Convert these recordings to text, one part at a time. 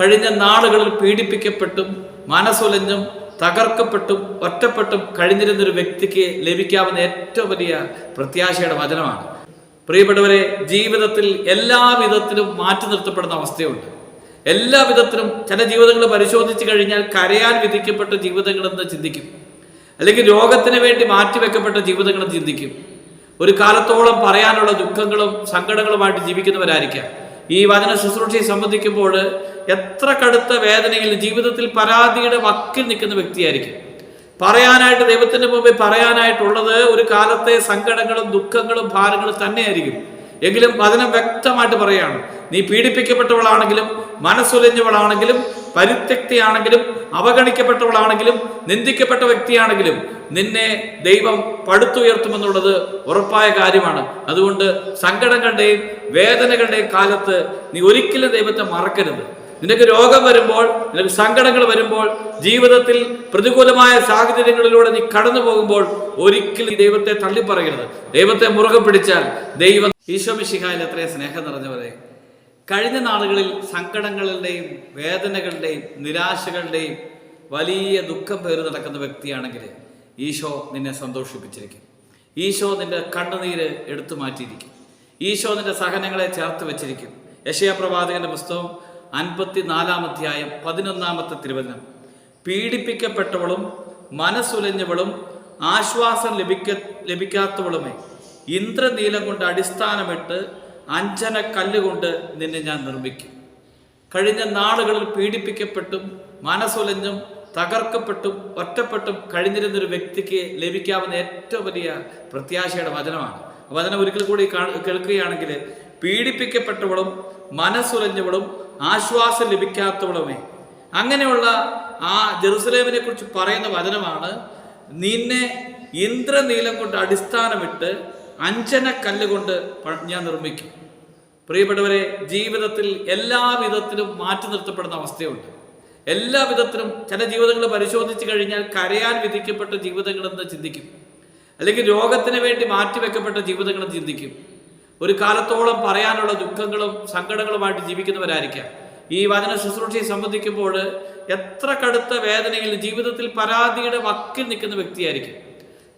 കഴിഞ്ഞ നാളുകളിൽ പീഡിപ്പിക്കപ്പെട്ടും മനസ്സൊലഞ്ഞും തകർക്കപ്പെട്ടും ഒറ്റപ്പെട്ടും കഴിഞ്ഞിരുന്നൊരു വ്യക്തിക്ക് ലഭിക്കാവുന്ന ഏറ്റവും വലിയ പ്രത്യാശയുടെ വചനമാണ്. പ്രിയപ്പെട്ടവരെ ജീവിതത്തിൽ എല്ലാ വിധത്തിലും മാറ്റി നിർത്തപ്പെടുന്ന അവസ്ഥയുണ്ട്. എല്ലാ വിധത്തിലും ചില ജീവിതങ്ങൾ പരിശോധിച്ചു കഴിഞ്ഞാൽ കരയാൻ വിധിക്കപ്പെട്ട ജീവിതങ്ങളെന്ന് ചിന്തിക്കും. അല്ലെങ്കിൽ രോഗത്തിന് വേണ്ടി മാറ്റിവെക്കപ്പെട്ട ജീവിതങ്ങളെന്ന് ചിന്തിക്കും. ഒരു കാലത്തോളം പറയാനുള്ള ദുഃഖങ്ങളും സങ്കടങ്ങളുമായിട്ട് ജീവിക്കുന്നവരായിരിക്കാം. ഈ വചന ശുശ്രൂഷയെ സംബന്ധിക്കുമ്പോൾ എത്ര കടുത്ത വേദനയിൽ ജീവിതത്തിൽ പരാതിയുടെ വക്കിൽ നിൽക്കുന്ന വ്യക്തിയായിരിക്കും. പറയാനായിട്ട് ദൈവത്തിന്റെ മുമ്പിൽ പറയാനായിട്ടുള്ളത് ഒരു കാലത്തെ സങ്കടങ്ങളും ദുഃഖങ്ങളും ഭാരങ്ങളും തന്നെയായിരിക്കും. എങ്കിലും വചനം വ്യക്തമായിട്ട് പറയാണ്. നീ പീഡിപ്പിക്കപ്പെട്ടവളാണെങ്കിലും മനസ്സുലഞ്ഞവളാണെങ്കിലും പരിത്യക്തിയാണെങ്കിലും അവഗണിക്കപ്പെട്ടവളാണെങ്കിലും നിന്ദിക്കപ്പെട്ട വ്യക്തിയാണെങ്കിലും നിന്നെ ദൈവം പടുത്തുയർത്തുമെന്നുള്ളത് ഉറപ്പായ കാര്യമാണ്. അതുകൊണ്ട് സങ്കടങ്ങളുടെയും വേദനകളുടെയും കാലത്ത് നീ ഒരിക്കലും ദൈവത്തെ മറക്കരുത്. നിനക്ക് രോഗം വരുമ്പോൾ നിനക്ക് സങ്കടങ്ങൾ വരുമ്പോൾ ജീവിതത്തിൽ പ്രതികൂലമായ സാഹചര്യങ്ങളിലൂടെ നീ കടന്നു പോകുമ്പോൾ ഒരിക്കലും ദൈവത്തെ തള്ളിപ്പറയരുത്. ദൈവത്തെ മുറുകെ പിടിച്ചാൽ ദൈവം ഈശോ എത്രയും സ്നേഹം നിറഞ്ഞവരെ. കഴിഞ്ഞ നാളുകളിൽ സങ്കടങ്ങളുടെയും വേദനകളുടെയും നിരാശകളുടെയും വലിയ ദുഃഖം പേര് നടക്കുന്ന വ്യക്തിയാണെങ്കിൽ ഈശോ നിന്നെ സന്തോഷിപ്പിച്ചിരിക്കും. ഈശോ നിന്റെ കണ്ണുനീര് എടുത്തു മാറ്റിയിരിക്കും. ഈശോ നിന്റെ സഹനങ്ങളെ ചേർത്ത് വെച്ചിരിക്കും. യശയ പ്രവാചകന്റെ പുസ്തകം അൻപത്തിനാലാം അധ്യായം പതിനൊന്നാമത്തെ തിരുവചനം. പീഡിപ്പിക്കപ്പെട്ടവളും മനസ്സുലഞ്ഞവളും ആശ്വാസം ലഭിക്ക ലഭിക്കാത്തവളുമേ ഇന്ദ്രനീലം കൊണ്ട് അടിസ്ഥാനമിട്ട് അഞ്ചന കല്ലുകൊണ്ട് നിന്നെ ഞാൻ നിർമ്മിക്കും. കഴിഞ്ഞ നാളുകളിൽ പീഡിപ്പിക്കപ്പെട്ടും മനസ്സുലഞ്ഞും തകർക്കപ്പെട്ടും ഒറ്റപ്പെട്ടും കഴിഞ്ഞിരുന്ന ഒരു വ്യക്തിക്ക് ലഭിക്കാവുന്ന ഏറ്റവും വലിയ പ്രത്യാശയുടെ വചനമാണ്. വചനം ഒരിക്കൽ കൂടി കേൾക്കുകയാണെങ്കിൽ പീഡിപ്പിക്കപ്പെട്ടവളും മനസ്സുലഞ്ഞവളും ആശ്വാസം ലഭിക്കാത്തവളുമേ. അങ്ങനെയുള്ള ആ ജെറുസലേമിനെ കുറിച്ച് പറയുന്ന വചനമാണ് നിന്നെ ഇന്ദ്രനീലം കൊണ്ട് അടിസ്ഥാനമിട്ട് അഞ്ചന കല്ലുകൊണ്ട് കൊണ്ട് ഞാൻ നിർമ്മിക്കും. പ്രിയപ്പെട്ടവരെ ജീവിതത്തിൽ എല്ലാ വിധത്തിലും മാറ്റി നിർത്തപ്പെടുന്ന അവസ്ഥയുണ്ട്. എല്ലാ വിധത്തിലും ചില ജീവിതങ്ങൾ പരിശോധിച്ചു കഴിഞ്ഞാൽ കരയാൻ വിധിക്കപ്പെട്ട ജീവിതങ്ങളെന്ന് ചിന്തിക്കും. അല്ലെങ്കിൽ രോഗത്തിന് വേണ്ടി മാറ്റിവെക്കപ്പെട്ട ജീവിതങ്ങളെന്ന് ചിന്തിക്കും. ഒരു കാലത്തോളം പറയാനുള്ള ദുഃഖങ്ങളും സങ്കടങ്ങളുമായിട്ട് ജീവിക്കുന്നവരായിരിക്കാം. ഈ വചന ശുശ്രൂഷയെ സംബന്ധിക്കുമ്പോൾ എത്ര കടുത്ത വേദനയിൽ ജീവിതത്തിൽ പരാതിയുടെ വക്കിൽ നിൽക്കുന്ന വ്യക്തിയായിരിക്കും.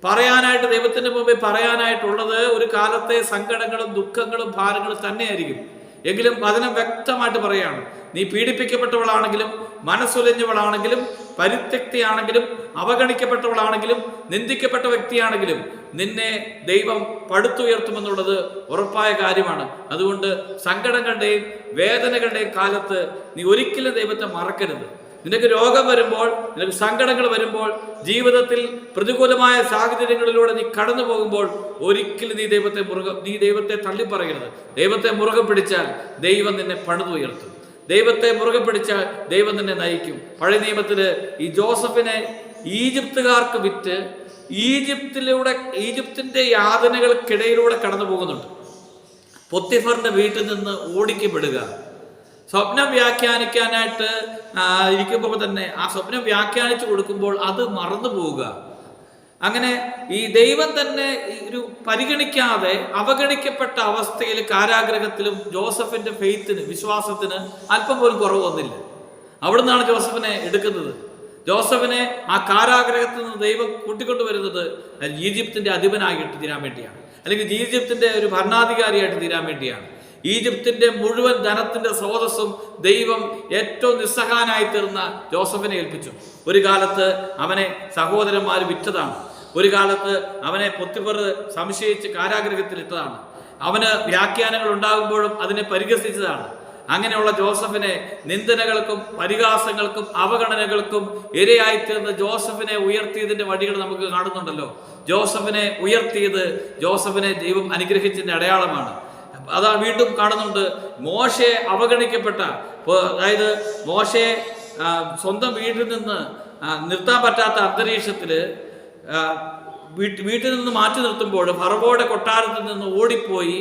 പറയാനായിട്ട് ദൈവത്തിന്റെ മുമ്പിൽ പറയാനായിട്ടുള്ളത് ഒരു കാലത്തെ സങ്കടങ്ങളും ദുഃഖങ്ങളും ഭാരങ്ങളും തന്നെയായിരിക്കും. എങ്കിലും വചനം വ്യക്തമായിട്ട് പറയാണ്. നീ പീഡിപ്പിക്കപ്പെട്ടവളാണെങ്കിലും മനസ്സുലഞ്ഞവളാണെങ്കിലും പരിത്യക്തിയാണെങ്കിലും അവഗണിക്കപ്പെട്ടവളാണെങ്കിലും നിന്ദിക്കപ്പെട്ട വ്യക്തിയാണെങ്കിലും നിന്നെ ദൈവം പടുത്തുയർത്തുമെന്നുള്ളത് ഉറപ്പായ കാര്യമാണ്. അതുകൊണ്ട് സങ്കടങ്ങളുടെയും വേദനകളുടെയും കാലത്ത് നീ ഒരിക്കലും ദൈവത്തെ മറക്കരുത്. നിനക്ക് രോഗം വരുമ്പോൾ നിനക്ക് സങ്കടങ്ങൾ വരുമ്പോൾ ജീവിതത്തിൽ പ്രതികൂലമായ സാഹചര്യങ്ങളിലൂടെ നീ കടന്നു പോകുമ്പോൾ ഒരിക്കലും നീ ദൈവത്തെ മുറുക നീ ദൈവത്തെ തള്ളിപ്പറയരുത്. ദൈവത്തെ മുറുകെ പിടിച്ചാൽ ദൈവം നിന്നെ പണിതുയർത്തും ദൈവത്തെ മുറുകെ പിടിച്ചാൽ ദൈവം തന്നെ നയിക്കും. പഴയ നിയമത്തിൽ ഈ ജോസഫിനെ ഈജിപ്തുകാർക്ക് വിറ്റ് ഈജിപ്തിലൂടെ ഈജിപ്തിന്റെ യാതനകൾക്കിടയിലൂടെ കടന്നു പോകുന്നുണ്ട്. പൊത്തിഫറിന്റെ വീട്ടിൽ നിന്ന് ഓടിക്കപ്പെടുക. സ്വപ്നം വ്യാഖ്യാനിക്കാനായിട്ട് ഇരിക്കുമ്പോൾ തന്നെ ആ സ്വപ്നം വ്യാഖ്യാനിച്ചു കൊടുക്കുമ്പോൾ അത് മറന്നു പോവുക. അങ്ങനെ ഈ ദൈവം തന്നെ ഒരു പരിഗണിക്കാതെ അവഗണിക്കപ്പെട്ട അവസ്ഥയിൽ കാരാഗ്രഹത്തിലും ജോസഫിന്റെ ഫെയ്ത്തിന് വിശ്വാസത്തിന് അല്പം പോലും കുറവൊന്നില്ല അവിടുന്നാണ് ജോസഫിനെ എടുക്കുന്നത്. ജോസഫിനെ ആ കാരാഗ്രഹത്തിൽ നിന്ന് ദൈവം കൂട്ടിക്കൊണ്ടുവരുന്നത് ഈജിപ്തിന്റെ അധിപനായിട്ട് തീരാൻ വേണ്ടിയാണ്. അല്ലെങ്കിൽ ഈജിപ്തിന്റെ ഒരു ഭരണാധികാരിയായിട്ട് തീരാൻ വേണ്ടിയാണ്. ഈജിപ്തിന്റെ മുഴുവൻ ധനത്തിന്റെ സ്രോതസ്സും ദൈവം ഏറ്റവും നിസ്സഹാനായി തീർന്ന ജോസഫിനെ ഏൽപ്പിച്ചു. ഒരു കാലത്ത് അവനെ സഹോദരന്മാർ വിറ്റതാണ്. ഒരു കാലത്ത് അവനെ പൊത്തിപ്പർ സംശയിച്ച് കാരാഗ്രഹത്തിലിട്ടതാണ്. അവന് വ്യാഖ്യാനങ്ങൾ ഉണ്ടാകുമ്പോഴും അതിനെ പരിഹസിച്ചതാണ്. അങ്ങനെയുള്ള ജോസഫിനെ നിന്ദനകൾക്കും പരിഹാസങ്ങൾക്കും അവഗണനകൾക്കും ഇരയായിത്തീർന്ന ജോസഫിനെ ഉയർത്തിയതിന്റെ വഴികൾ നമുക്ക് കാണുന്നുണ്ടല്ലോ. ജോസഫിനെ ഉയർത്തിയത് ജോസഫിനെ ദൈവം അനുഗ്രഹിച്ചതിന്റെ അടയാളമാണ്. അതാ വീണ്ടും കാണുന്നുണ്ട് മോശയെ അവഗണിക്കപ്പെട്ട അതായത് മോശയെ സ്വന്തം വീട്ടിൽ നിന്ന് നിർത്താൻ പറ്റാത്ത വീട്ട് വീട്ടിൽ നിന്ന് മാറ്റി നിർത്തുമ്പോൾ ഫറവോയുടെ കൊട്ടാരത്തിൽ നിന്ന് ഓടിപ്പോയി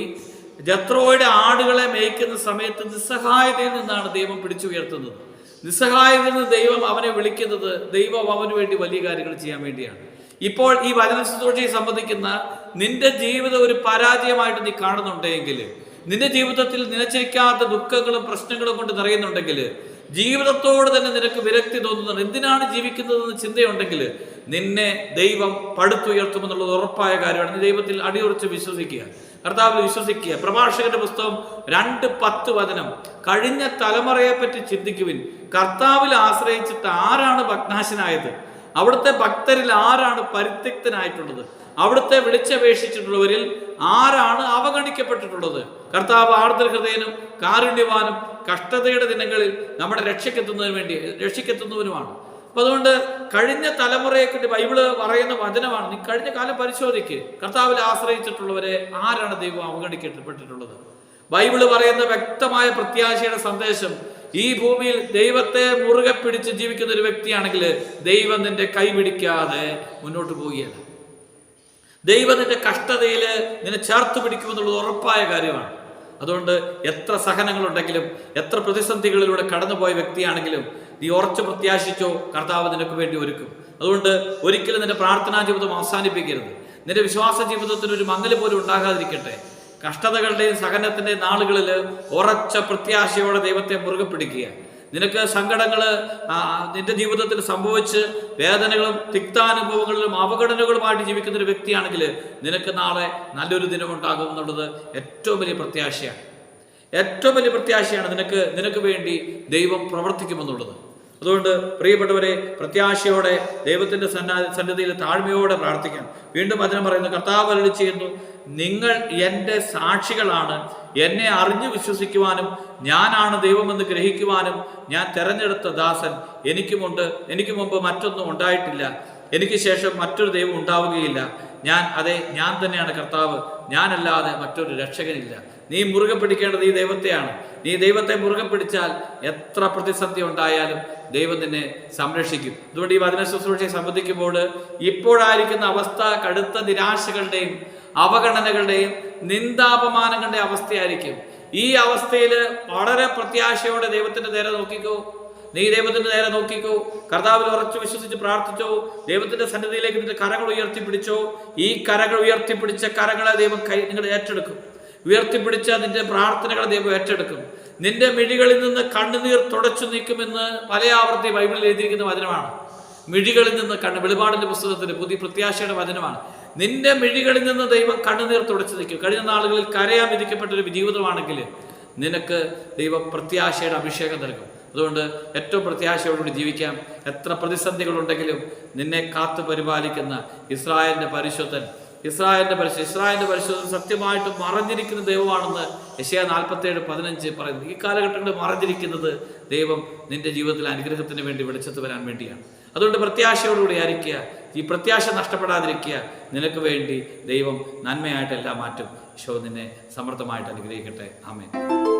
ജത്രോയുടെ ആടുകളെ മേയ്ക്കുന്ന സമയത്ത് നിസ്സഹായതയിൽ നിന്നാണ് ദൈവം പിടിച്ചുയർത്തുന്നത്. നിസ്സഹായതയിൽ നിന്ന് ദൈവം അവനെ വിളിക്കുന്നത് ദൈവം അവന് വേണ്ടി വലിയ കാര്യങ്ങൾ ചെയ്യാൻ വേണ്ടിയാണ്. ഇപ്പോൾ ഈ വചന ശുശ്രൂഷയെ സംബന്ധിക്കുന്ന നിന്റെ ജീവിതം ഒരു പരാജയമായിട്ട് നീ കാണുന്നുണ്ടെങ്കിൽ നിന്റെ ജീവിതത്തിൽ നിലച്ചിരിക്കാത്ത ദുഃഖങ്ങളും പ്രശ്നങ്ങളും കൊണ്ട് നിറയുന്നുണ്ടെങ്കിൽ ജീവിതത്തോട് തന്നെ നിനക്ക് വിരക്തി തോന്നുന്നത് എന്തിനാണ് ജീവിക്കുന്നതെന്ന് ചിന്തയുണ്ടെങ്കിൽ നിന്നെ ദൈവം പടുത്തുയർത്തുമെന്നുള്ളത് ഉറപ്പായ കാര്യമാണ്. നീ ദൈവത്തിൽ അടിയുറച്ച് വിശ്വസിക്കുക. കർത്താവിൽ വിശ്വസിക്കുക. പ്രഭാഷകന്റെ പുസ്തകം രണ്ട് പത്ത് വചനം. കഴിഞ്ഞ തലമുറയെ പറ്റി ചിന്തിക്കുവിൻ. കർത്താവിൽ ആശ്രയിച്ചിട്ട് ആരാണ് ഭഗ്നാശനായത്? അവിടുത്തെ ഭക്തരിൽ ആരാണ് പരിത്യക്തനായിട്ടുള്ളത്? അവിടുത്തെ വിളിച്ചപേക്ഷിച്ചിട്ടുള്ളവരിൽ ആരാണ് അവഗണിക്കപ്പെട്ടിട്ടുള്ളത്? കർത്താവ് ആർദ്രഹൃദയനും കാരുണ്യവാനും കഷ്ടതയുടെ ദിനങ്ങളിൽ നമ്മുടെ രക്ഷയ്ക്കെത്തുന്നതിന് വേണ്ടി രക്ഷയ്ക്കെത്തുന്നവനുമാണ് അപ്പൊ അതുകൊണ്ട് കഴിഞ്ഞ തലമുറയെ കുറിച്ച് ബൈബിൾ പറയുന്ന വചനമാണ് നീ കഴിഞ്ഞ കാലം പരിശോധിക്ക്. കർത്താവിൽ ആശ്രയിച്ചിട്ടുള്ളവരെ ആരാണ് ദൈവം അവഗണിക്കപ്പെട്ടിട്ടുള്ളത്? ബൈബിൾ പറയുന്ന വ്യക്തമായ പ്രത്യാശയുടെ സന്ദേശം ഈ ഭൂമിയിൽ ദൈവത്തെ മുറുകെ പിടിച്ച് ജീവിക്കുന്ന ഒരു വ്യക്തിയാണെങ്കിൽ ദൈവം നിന്റെ കൈ പിടിക്കാതെ മുന്നോട്ട് പോവുകയാണ്. ദൈവം നിന്റെ കഷ്ടതയിൽ നിന്നെ ചേർത്ത് പിടിക്കുമെന്നുള്ളത് ഉറപ്പായ കാര്യമാണ്. അതുകൊണ്ട് എത്ര സഹനങ്ങളുണ്ടെങ്കിലും എത്ര പ്രതിസന്ധികളിലൂടെ കടന്നുപോയ വ്യക്തിയാണെങ്കിലും നീ ഉറച്ചു പ്രത്യാശിച്ചോ കർത്താവ് നിനക്ക് വേണ്ടി ഒരുക്കും. അതുകൊണ്ട് ഒരിക്കലും നിന്റെ പ്രാർത്ഥനാ ജീവിതം അവസാനിപ്പിക്കരുത്. നിന്റെ വിശ്വാസ ജീവിതത്തിന് ഒരു മങ്ങൽ പോലും ഉണ്ടാകാതിരിക്കട്ടെ. കഷ്ടതകളുടെയും സഹനത്തിന്റെയും നാളുകളിൽ ഉറച്ച പ്രത്യാശയോടെ ദൈവത്തെ മുറുകെ പിടിക്കുക. നിനക്ക് സങ്കടങ്ങൾ നിന്റെ ജീവിതത്തിൽ സംഭവിച്ച് വേദനകളും തിക്താനുഭവങ്ങളിലും അവഗണനകളുമായിട്ട് ജീവിക്കുന്ന ഒരു വ്യക്തിയാണെങ്കിൽ നിനക്ക് നാളെ നല്ലൊരു ദിനം ഉണ്ടാകും എന്നുള്ളത് ഏറ്റവും വലിയ പ്രത്യാശയാണ്. ഏറ്റവും വലിയ പ്രത്യാശയാണ് നിനക്ക് നിനക്ക് വേണ്ടി ദൈവം പ്രവർത്തിക്കുമെന്നുള്ളത്. അതുകൊണ്ട് പ്രിയപ്പെട്ടവരെ പ്രത്യാശയോടെ ദൈവത്തിന്റെ സന്നാ സന്നിധിയിൽ താഴ്മയോടെ പ്രാർത്ഥിക്കാം. വീണ്ടും വചനം പറയുന്നു കർത്താവ് അരളി ചെയ്യുന്നു നിങ്ങൾ എന്റെ സാക്ഷികളാണ്. എന്നെ അറിഞ്ഞു വിശ്വസിക്കുവാനും ഞാനാണ് ദൈവമെന്ന് ഗ്രഹിക്കുവാനും ഞാൻ തെരഞ്ഞെടുത്ത ദാസൻ. എനിക്കുമുണ്ട്. എനിക്ക് മുമ്പ് മറ്റൊന്നും ഉണ്ടായിട്ടില്ല. എനിക്ക് ശേഷം മറ്റൊരു ദൈവം ഉണ്ടാവുകയില്ല. ഞാൻ അതെ ഞാൻ തന്നെയാണ് കർത്താവ്. ഞാനല്ലാതെ മറ്റൊരു രക്ഷകനില്ല. നീ മുറുകെ പിടിക്കേണ്ടത് ഈ ദൈവത്തെയാണ്. നീ ദൈവത്തെ മുറുകെ പിടിച്ചാൽ എത്ര പ്രതിസന്ധി ഉണ്ടായാലും ദൈവം നിന്നെ സംരക്ഷിക്കും. അതുകൊണ്ട് ഈ വചന ശുശ്രൂഷയെ സംബന്ധിക്കുമ്പോൾ ഇപ്പോഴായിരിക്കുന്ന അവസ്ഥ കടുത്ത നിരാശകളുടെയും അവഗണനകളുടെയും നിന്ദാപമാനങ്ങളുടെയും അവസ്ഥയായിരിക്കും. ഈ അവസ്ഥയിൽ വളരെ പ്രത്യാശയോടെ ദൈവത്തിന്റെ നേരെ നോക്കിക്കോ. നീ ദൈവത്തിന്റെ നേരെ നോക്കിക്കോ. കർത്താവിൽ ഉറച്ചു വിശ്വസിച്ച് പ്രാർത്ഥിച്ചോ. ദൈവത്തിന്റെ സന്നിധിയിലേക്ക് നിന്റെ കരങ്ങൾ ഉയർത്തിപ്പിടിച്ചോ. ഈ കരകൾ ഉയർത്തിപ്പിടിച്ച കരങ്ങളെ ദൈവം കൈ നിങ്ങൾ ഏറ്റെടുക്കും. ഉയർത്തിപ്പിടിച്ച നിന്റെ പ്രാർത്ഥനകളെ ദൈവം ഏറ്റെടുക്കും. നിന്റെ മിഴികളിൽ നിന്ന് കണ്ണുനീർ തുടച്ചു നീക്കുമെന്ന് പല ആവർത്തി ബൈബിളിൽ എഴുതിയിരിക്കുന്ന വചനമാണ്. മിഴികളിൽ നിന്ന് കണ്ണ് വെളിപാടിന്റെ പുസ്തകത്തിൽ പുതിയ പ്രത്യാശയുടെ വചനമാണ്. നിന്റെ മിഴികളിൽ നിന്ന് ദൈവം കണ്ണുനീർ തുടച്ചു നിൽക്കും കഴിഞ്ഞ നാളുകളിൽ കരയാൻ വിധിക്കപ്പെട്ട ഒരു ജീവിതമാണെങ്കിൽ നിനക്ക് ദൈവം പ്രത്യാശയുടെ അഭിഷേകം നൽകും. അതുകൊണ്ട് ഏറ്റവും പ്രത്യാശയോടുകൂടി ജീവിക്കാം. എത്ര പ്രതിസന്ധികളുണ്ടെങ്കിലും നിന്നെ കാത്തു പരിപാലിക്കുന്ന ഇസ്രായേലിന്റെ പരിശുദ്ധൻ ഇസ്രായേലിന്റെ പരിശു ഇസ്രായേലിന്റെ പരിശുദ്ധൻ സത്യമായിട്ടും മറഞ്ഞിരിക്കുന്ന ദൈവമാണെന്ന് യശയ നാൽപ്പത്തേഴ് പതിനഞ്ച് പറയുന്നു. ഈ കാലഘട്ടങ്ങളിൽ മറഞ്ഞിരിക്കുന്നത് ദൈവം നിന്റെ ജീവിതത്തിൽ അനുഗ്രഹത്തിന് വേണ്ടി വെളിച്ചത്ത് വരാൻ വേണ്ടിയാണ്. അതുകൊണ്ട് പ്രത്യാശയോടുകൂടി ആയിരിക്കുക. ഈ പ്രത്യാശ നഷ്ടപ്പെടാതിരിക്കുക. നിനക്ക് വേണ്ടി ദൈവം നന്മയായിട്ടെല്ലാം മാറ്റും. ഈശോ നിന്നെ സമൃദ്ധമായിട്ട് അനുഗ്രഹിക്കട്ടെ. ആമേൻ.